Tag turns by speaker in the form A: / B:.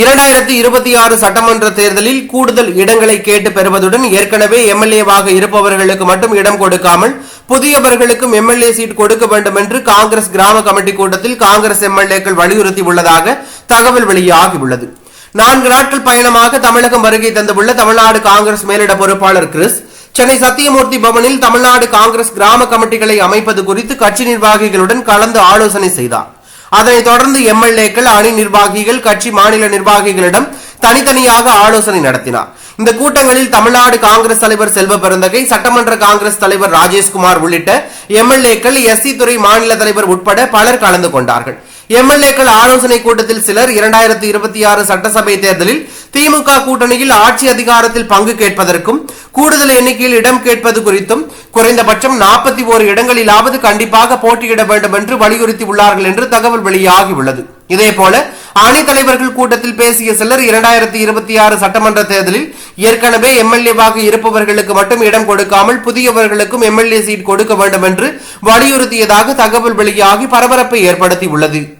A: இரண்டாயிரத்தி இருபத்தி ஆறு சட்டமன்ற தேர்தலில் கூடுதல் இடங்களை கேட்டு பெறுவதுடன் ஏற்கனவே எம்எல்ஏவாக இருப்பவர்களுக்கு மட்டும் இடம் கொடுக்காமல் புதியவர்களுக்கும் எம்எல்ஏ சீட் கொடுக்க வேண்டும் என்று காங்கிரஸ் கிராம கமிட்டி கூட்டத்தில் காங்கிரஸ் எம்எல்ஏக்கள் வலியுறுத்தி உள்ளதாக தகவல் வெளியாகியுள்ளது. நான்கு நாட்கள் பயணமாக தமிழகம் வருகை தந்துள்ள தமிழ்நாடு காங்கிரஸ் மேலிட பொறுப்பாளர் கிறிஸ் சென்னை சத்தியமூர்த்தி பவனில் தமிழ்நாடு காங்கிரஸ் கிராம கமிட்டிகளை அமைப்பது குறித்து கட்சி நிர்வாகிகளுடன் கலந்து ஆலோசனை செய்தார். அதனைத் தொடர்ந்து எம்எல்ஏக்கள் அணி நிர்வாகிகள் கட்சி மாநில நிர்வாகிகளிடம் தனித்தனியாக ஆலோசனை நடத்தினார். இந்த கூட்டங்களில் தமிழ்நாடு காங்கிரஸ் தலைவர் செல்வ பெருந்தகை சட்டமன்ற காங்கிரஸ் தலைவர் ராஜேஷ்குமார் உள்ளிட்ட எம்எல்ஏக்கள் எஸ்சி துறை மாநில தலைவர் உட்பட பலர் கலந்து கொண்டார்கள். எம்எல்ஏக்கள் ஆலோசனை கூட்டத்தில் சிலர் இரண்டாயிரத்தி இருபத்தி ஆறு சட்டசபை தேர்தலில் திமுக கூட்டணியில் ஆட்சி அதிகாரத்தில் பங்கு கேட்பதற்கும் கூடுதல் எண்ணிக்கையில் இடம் கேட்பது குறித்தும் குறைந்தபட்சம் நாற்பத்தி ஓரு இடங்களிலாவது கண்டிப்பாக போட்டியிட வேண்டும் என்று வலியுறுத்தி உள்ளார்கள் என்று தகவல் வெளியாகியுள்ளது. இதேபோல அணி தலைவர்கள் கூட்டத்தில் பேசிய சிலர் இரண்டாயிரத்தி இருபத்தி ஆறு சட்டமன்ற தேர்தலில் ஏற்கனவே எம்எல்ஏவாக இருப்பவர்களுக்கு மட்டும் இடம் கொடுக்காமல் புதியவர்களுக்கும் எம்எல்ஏ சீட் கொடுக்க வேண்டும் என்று வலியுறுத்தியதாக தகவல் வெளியாகி பரபரப்பை ஏற்படுத்தி உள்ளது